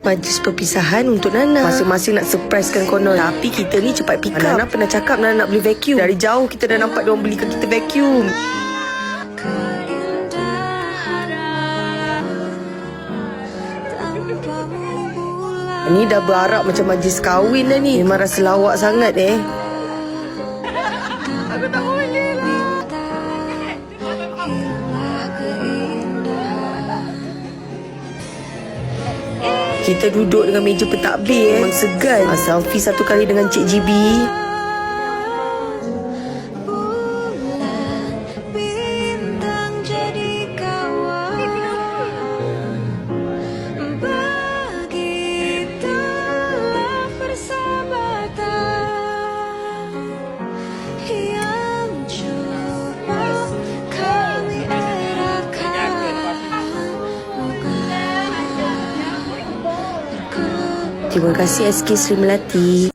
Majlis perpisahan untuk Nana. Masing-masing nak surprisekan konon. Tapi kita ni cepat pick up. Nana pernah cakap Nana nak beli vacuum. Dari jauh kita dah nampak diorang belikan kita vacuum. Ni dah berharap macam majlis kahwin dah ni. Memang rasa lawak sangat eh Kita duduk dengan meja pentadbir eh. Memang segan. Selfie satu kali dengan Cik GB. Terima kasih SK Sri Melati.